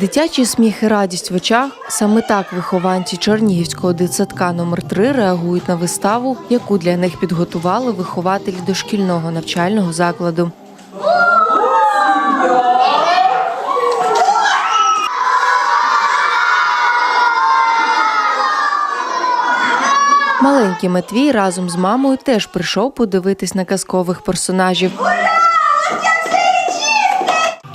Дитячий сміх і радість в очах саме так вихованці Чернігівського дитсадка номер 3 реагують на виставу, яку для них підготували вихователі дошкільного навчального закладу. Маленький Матвій разом з мамою теж прийшов подивитись на казкових персонажів.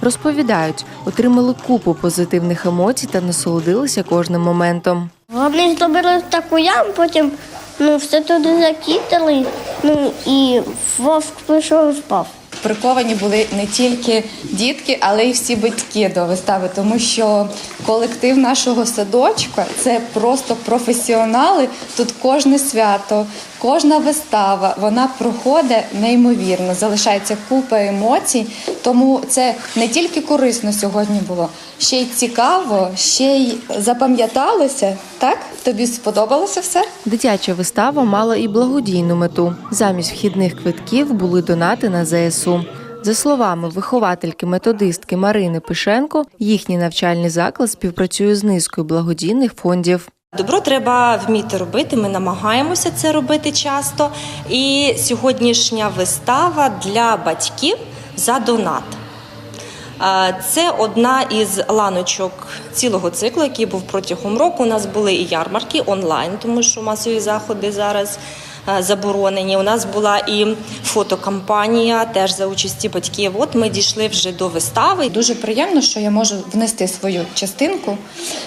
Розповідають, отримали купу позитивних емоцій та насолодилися кожним моментом. Вони зробили таку яму, потім ну, все туди закидали, ну і вовк пішов і впав. Приковані були не тільки дітки, але й всі батьки до вистави, тому що колектив нашого садочка це просто професіонали. Тут кожне свято, кожна вистава вона проходить неймовірно. Залишається купа емоцій. Тому це не тільки корисно сьогодні було, ще й цікаво, ще й запам'яталося. Так тобі сподобалося все? Дитяча вистава мала і благодійну мету. Замість вхідних квитків були донати на ЗСУ. За словами виховательки методистки Марини Пишенко, їхній навчальний заклад співпрацює з низкою благодійних фондів. Добро треба вміти робити. Ми намагаємося це робити часто. І сьогоднішня вистава для батьків за донат. Це одна із ланочок цілого циклу, який був протягом року. У нас були і ярмарки онлайн, тому що масові заходи зараз е, заборонені. У нас була і фотокампанія, теж за участі батьків. От ми дійшли вже до вистави. Дуже приємно, що я можу внести свою частинку,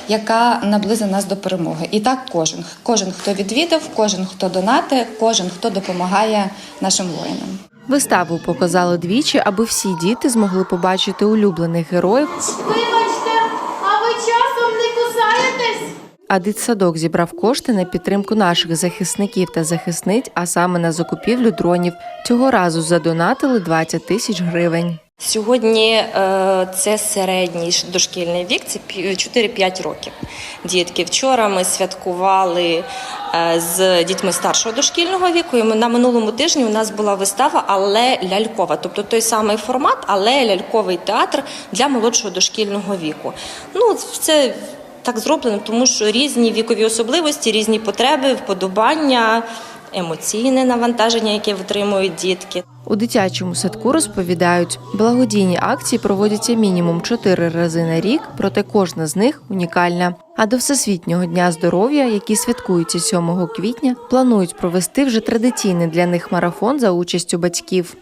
яка наблизить нас до перемоги. І так кожен, кожен, хто відвідав, кожен, хто донатить, кожен, хто допомагає нашим воїнам. Виставу показали двічі, аби всі діти змогли побачити улюблених героїв, Вибачте, а ви часом не кусаєтесь? а дитсадок зібрав кошти на підтримку наших захисників та захисниць, а саме на закупівлю дронів. Цього разу задонатили 20 тисяч гривень. Сьогодні е, це середній дошкільний вік, це пі- 4-5 років. Дітки, вчора ми святкували е, з дітьми старшого дошкільного віку. І на минулому тижні у нас була вистава, але лялькова, тобто той самий формат, але ляльковий театр для молодшого дошкільного віку. Ну, це так зроблено, тому що різні вікові особливості, різні потреби, вподобання, емоційне навантаження, яке витримують дітки. У дитячому садку розповідають, благодійні акції проводяться мінімум чотири рази на рік, проте кожна з них унікальна. А до Всесвітнього дня здоров'я, який святкується 7 квітня, планують провести вже традиційний для них марафон за участю батьків.